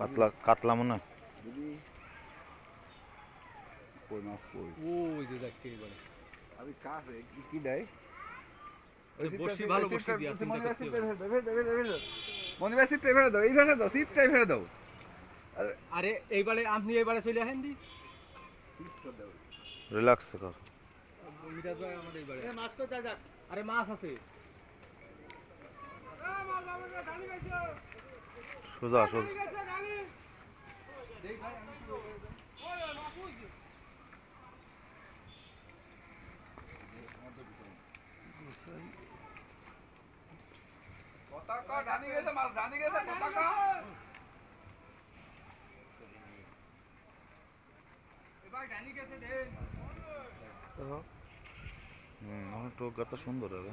কাতলা কাতলা মনে কই মাছ কই? ওই যে যাচ্ছে এবারে আমি কাজ কি কি দেয়? বসি ভালো বসি দিয়া চিন্তা করতে হবে। মনিবার ফেলে দাও এই ফেলে দাও সিটটাই ফেলে দাও। আরে এইবারে আপনি এইবারে চলে আসেন দি। রিল্যাক্স কর। মিরাজ ভাই আমার এইবারে। মাছ তো যাক? আরে মাছ আছে। সোজা সোজা। পতাকা ডানি গেছে মাছ ডানি গেছে পতাকা। এবার জানি গেছে দেন। হুম আমার টোক গাতা সুন্দর হবে।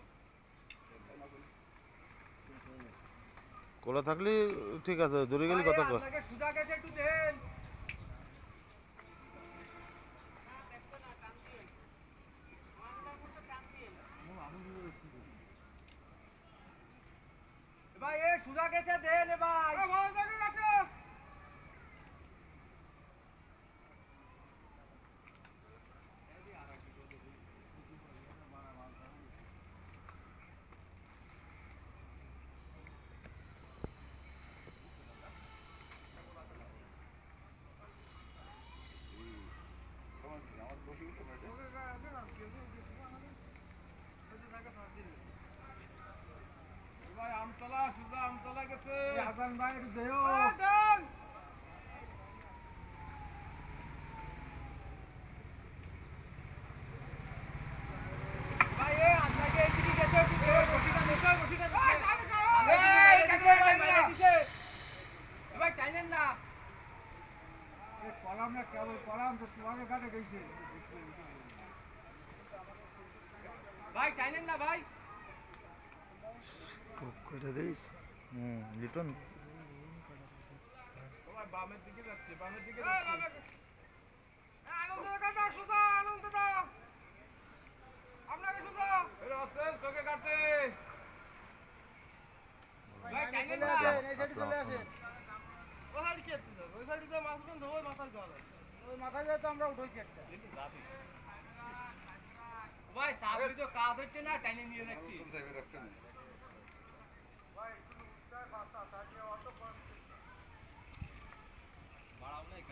কোলা থাকলে ঠিক আছে দূরে গেলে কথা কয়। ভাই এ সুজা গেছে দেন ভাই। ভাই আমতলা সুজা আমতলা গেছে। হাসান ভাই একটু দেও। কাছে কাছে টাইনেন না। কেবল কলাম তো তোমাকে কাটে গেছে। ভাই টাইনেন না ভাই। হুম লিটন বামের দিকে যাচ্ছে বামের দিকে যাচ্ছে আনন্দ কাটা সুদা আনন্দ দা আপনাকে সুদা এর আছে তোকে কাটে ভাই টাইনেন না এই সাইডে চলে আসেন ওই সাইডে কি আছে ওই সাইডে তো মাছ বন্ধ ওই মাথার গাল ওই মাথায় যায় তো আমরা উঠেছি একটা ভাই তাড়াতাড়ি তো কাজ হচ্ছে না টাইনে নিয়ে যাচ্ছি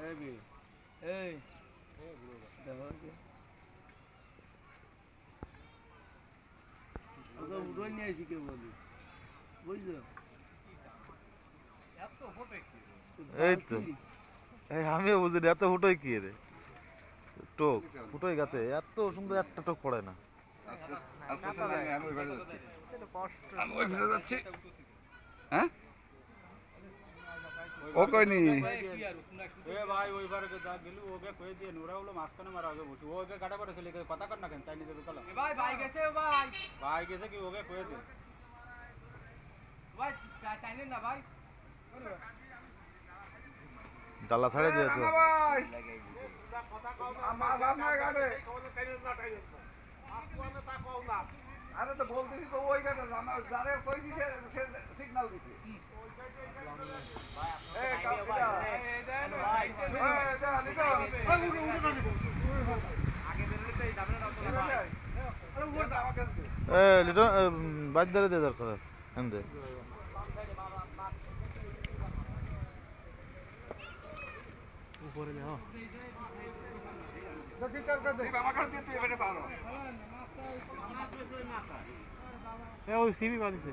এই বে, এই। ওকে উঠোই নিয়ে আসি কে বলি বুঝছ এত হবে কি এই তো এই আমিও বুঝি না, এত ফুটোই কি রে? টোক ফুটোই গাতে এত সুন্দর একটা টোক পড়ে না। আমি ওই ফেলে আমি ওই ফেলে যাচ্ছি। হ্যাঁ? ও কইনি এ ভাই ওইবার যা গেলু ওকে কই দিয়ে নোরা হলো মাঝখানে মারা হবে বসে। ওকে কাটা করে চলে গেছে কথা কর না কেন চাইনিজ তো কালা ভাই ভাই গেছে ভাই। ভাই গেছে কি ওকে কই দে। ভাই চাইনিজ না ভাই? ডালা ছাড়ে দিয়েছে ভাই। মাছ আপনার ঘাটে। আরে তো বলতেছি তো ওই গাড়ি আমার যারে কইছি সে সিগন্যাল দিছে। লিটন বাদ দে দরকার এন্দে আমার কাছে দিয়ে তুই এবারে পারো এ, ওই সিবি বাদিছে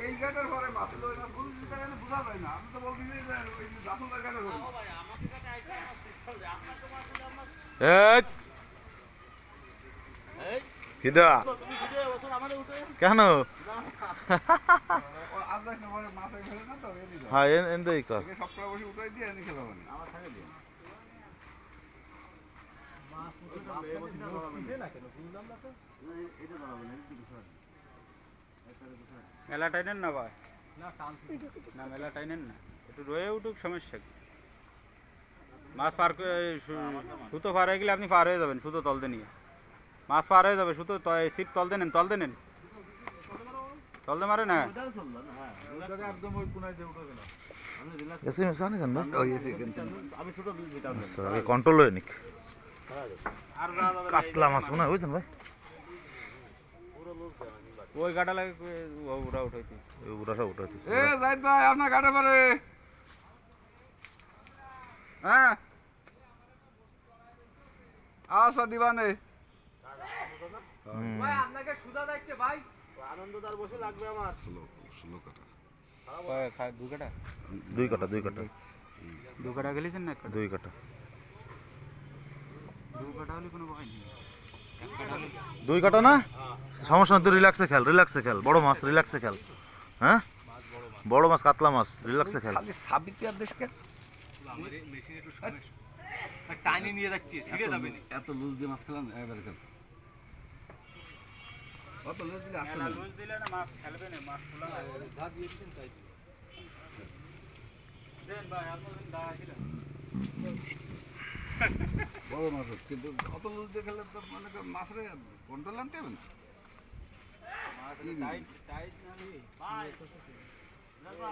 এই। গাটার পরে মাছ তো না ফুল দিতে গেলে বোঝা যায় না আমি তো বলছি যে ওই জাফর গাটার পরে এই কেন হ্যাঁ এন- এনদেই কর বসে উঠাই দিয়ে এনে খেলাম আমার থাকে দিয়ে। মেলা টাইনেন না ভাই না মেলা টাইনেন না একটু রয়ে উঠুক সমস্যা কি মাছ পার করে সুতো পার হয়ে গেলে আপনি পার হয়ে যাবেন সুতো তলতে নিয়ে মাছ পার হয়ে যাবে সুতো ত- সিট তলতে নেন তলতে নেন তলতে মারে না কন্ট্রোল হয়ে নিক কাতলা মাছ মনে হয় বুঝছেন ভাই? ওই গাটা লাগে ওরা উঠাইতে ওরা উঠাইতে এ জাহিদ ভাই আপনার গাটে পারে। হ্যাঁ? আচ্ছা দিবানে আপনাকে সুদা যাচ্ছে ভাই। আনন্দদার বসে লাগবে আমার। কয়- খা- দু কাটা। দুই কাটা দুই কাটা। দু কাটা গেলেছেন না দুই কাটা দু কাটা হলে কোনো ভয় নেই এক কাটা হলে দুই কাটা না সমস্যা তুই রিল্যাক্সে খেল রিল্যাক্সে খেল। বড় মাছ রিল্যাক্সে খেল। হ্যাঁ? বড় মাছ কাতলা মাছ রিল্যাক্সে খেল। খালি সাবিত আর দেশকে? টাইনি নিয়ে যাচ্ছি যাবে এত লুজ দিয়ে মাছ খেলাম এবার খেল। অত লুজ দিলে আসলে লুজ দিলে না মাছ খেলবে না মাছ খোলা না দেন ভাই আপনার দা ছিলেন? বড় মাছ কিন্তু অত দিয়ে খেলে তো মানে কি মাছের কন্ট্রোল আনতে হবে না। মাছ টাইট টাইট না দিয়ে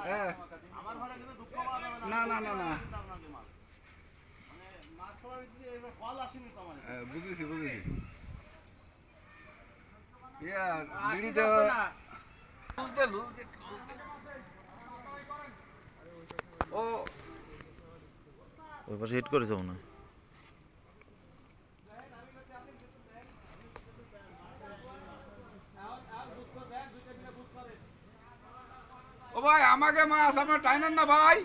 হ্যাঁ। আমার ঘরে কিন্তু দুঃখ পাওয়া যাবে না। না মানে হ্যাঁ, বুঝেছি বুঝেছি। ইয়া। ও। ওই পাশে হিট করেছে মনে হয় ও ভাই আমাকে মাছ আমার টাইনার না ভাই।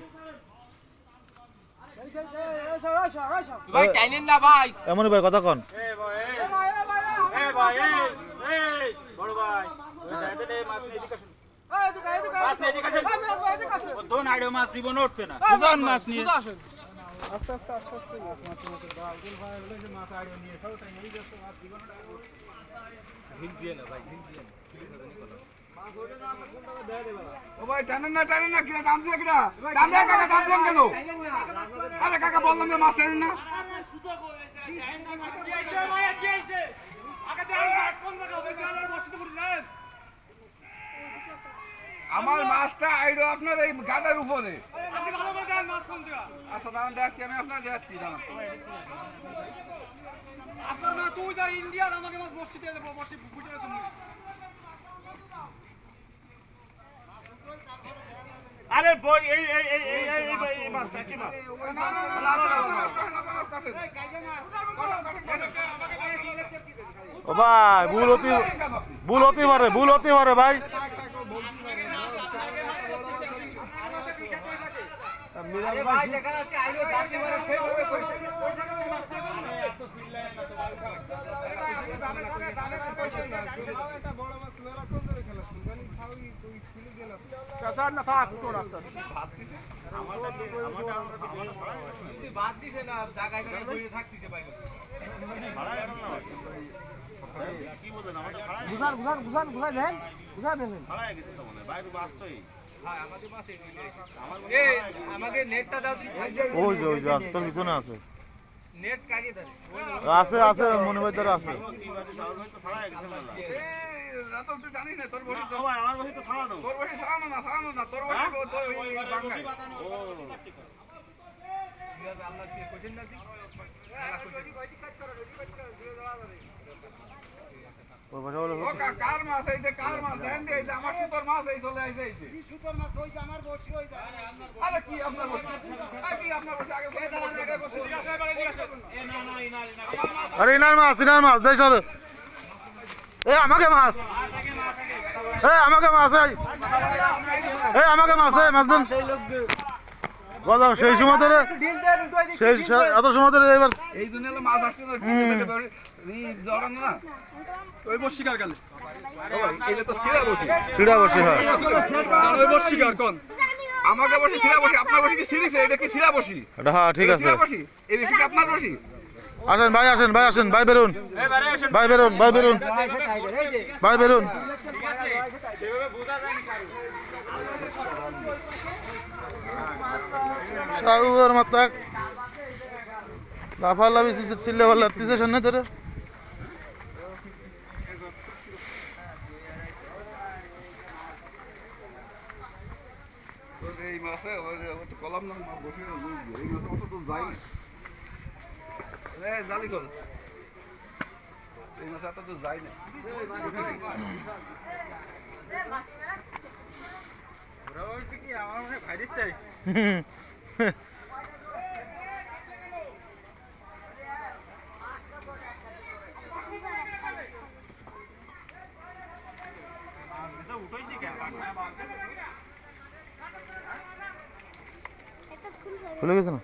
ভাই টাইনেন না ভাই। এমনই ভাই কথা কন। এ ভাই এ এ ভাই এ এই বড় ভাই। ওই যাইতে নে মাছ নিয়ে এদিকে আসুন। মাছ নিয়ে এদিকে আসুন। ও দোন আইডো মাছ জীবন উঠবে না। সুজন মাছ নিয়ে। আস্তে আস্তে আস্তে আস্তে মাছ মাছ নিয়ে তো আব্দুল ভাই বলে যে মাছ আইডো নিয়ে সব তাই এই যাচ্ছে মাছ জীবন হিল দিয়ে না ভাই হিল দিয়ে না। না না না। আমার মাছটা আইডো আপনার এই গাটার উপরে। আচ্ছা দাঁড়ান আমি আপনার দেখছি দাঁড়ান। আপনার মা, তুই যা ইন্ডিয়ার, আমাকে মাছ দিয়ে দেবো বসছি বুঝে গেছো আরে বই এই এই এই এই এই এই এই মাছ একই মাছ। ও ভাই ভুল হতে। ভুল হতে পারে ভুল হতে পারে ভাই। ভাই কাসার না থাক তোর রাস্তা বাদ দিছে না জায়গায় বসে থাকতিছে বাইরে আমাদের বুঝান বুঝান বুঝান বুঝান দেন বুঝান দেন ভাড়া গেছে তো মনে বাইরে বাসতই এই আমাকে নেটটা দাও ওই যে ওই যে, রাস্তার পিছনে আছে। নেট আছে আছে মনে হয় দ্বারা আছে। কি আমার বসি সারানো না, কি কোশ্চেন না দিই ওর ভাষা কার মাছ এই কার মাছ? দেন দিয়ে এই যে আমার সুতোর মাছ এই চলে আইছে এই যে। আরে কি আপনার বসি আরে কি আপনার বসি আগে বসি। আরে ইনার মাছ ইনার মাছ দেই সর এ আমাকে মাছ। এ আমাকে মাছ এই। এ আমাকে মাছ মাছ দেন। গজাও সেই সময় ধরে সেই এত সময় ধরে এবার এই জন্য মাছ আসছে বস ছিঁড়া বসি। হয়। ওই বস শিকার কোন? আমাকে বসি আপনার বসি কি ছিঁড়িছে এটা কি ছিঁড়া বসি? হ্যাঁ ঠিক আছে। ছিঁড়া বসি? এই বেশি কি আপনার বসি? আসেন ভাই আসেন ভাই আসেন ভাই বেরুন। ভাই বেরুন ভাই বেরুন। ভাই বেরুন। সাউর মাতাক। লাফা লাফি চিল্লে ভালো লাগতেছে সামনে ধরে। এই মাসে কলাম না মাছ বসে এই মাসে অত দূর যাই না। এ জালি কল এই মাসে এত দূর যাই না। ওরা কি আমার মনে হয় ভাইরাস চাই। গেছে না